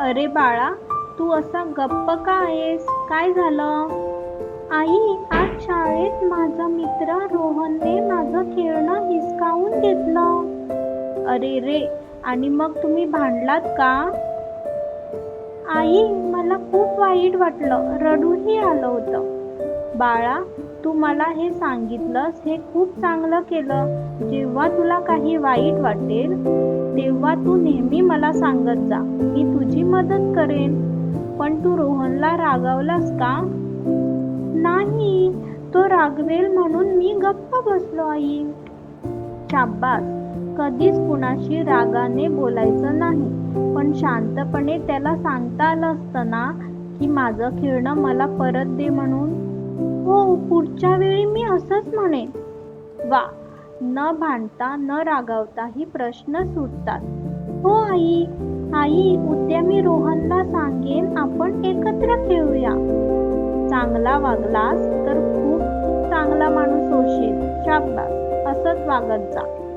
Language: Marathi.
अरे बाळा तू असा गप्प का आहेस? काय झालं? आई आज शाळेत माझा मित्र रोहनने माझं खेळणं हिसकावून घेतलं. अरे रे आणि मग तुम्ही भांडलात का? आई मला खूप वाईट वाटलं. रडूही आलं होतं. बाळा तू मला हे सांगितलंस हे खूप चांगलं केलं. जेव्हा तुला काही वाईट वाटेल तेव्हा तू नेहमी मला सांगत जा. मी तुझी मदत करेन. पण तू रोहनला रागावलास का? नाही. तो रागवेल म्हणून मी गप्प बसलो आई. शाब्बास कधीच कुणाशी रागाने बोलायचं नाही. पण शांतपणे त्याला सांगता आलं असतं ना की माझं खेळणं मला परत दे म्हणून. हो पुढच्या वेळी मी असंच म्हणेन. वा न भांडता न रागावता ही प्रश्न सुटतात. हो आई आई उद्या मी रोहनला सांगेन आपण एकत्र खेळूया. चांगला वागलास तर खूप चांगला माणूस होशील शाबास असंच वागत जा.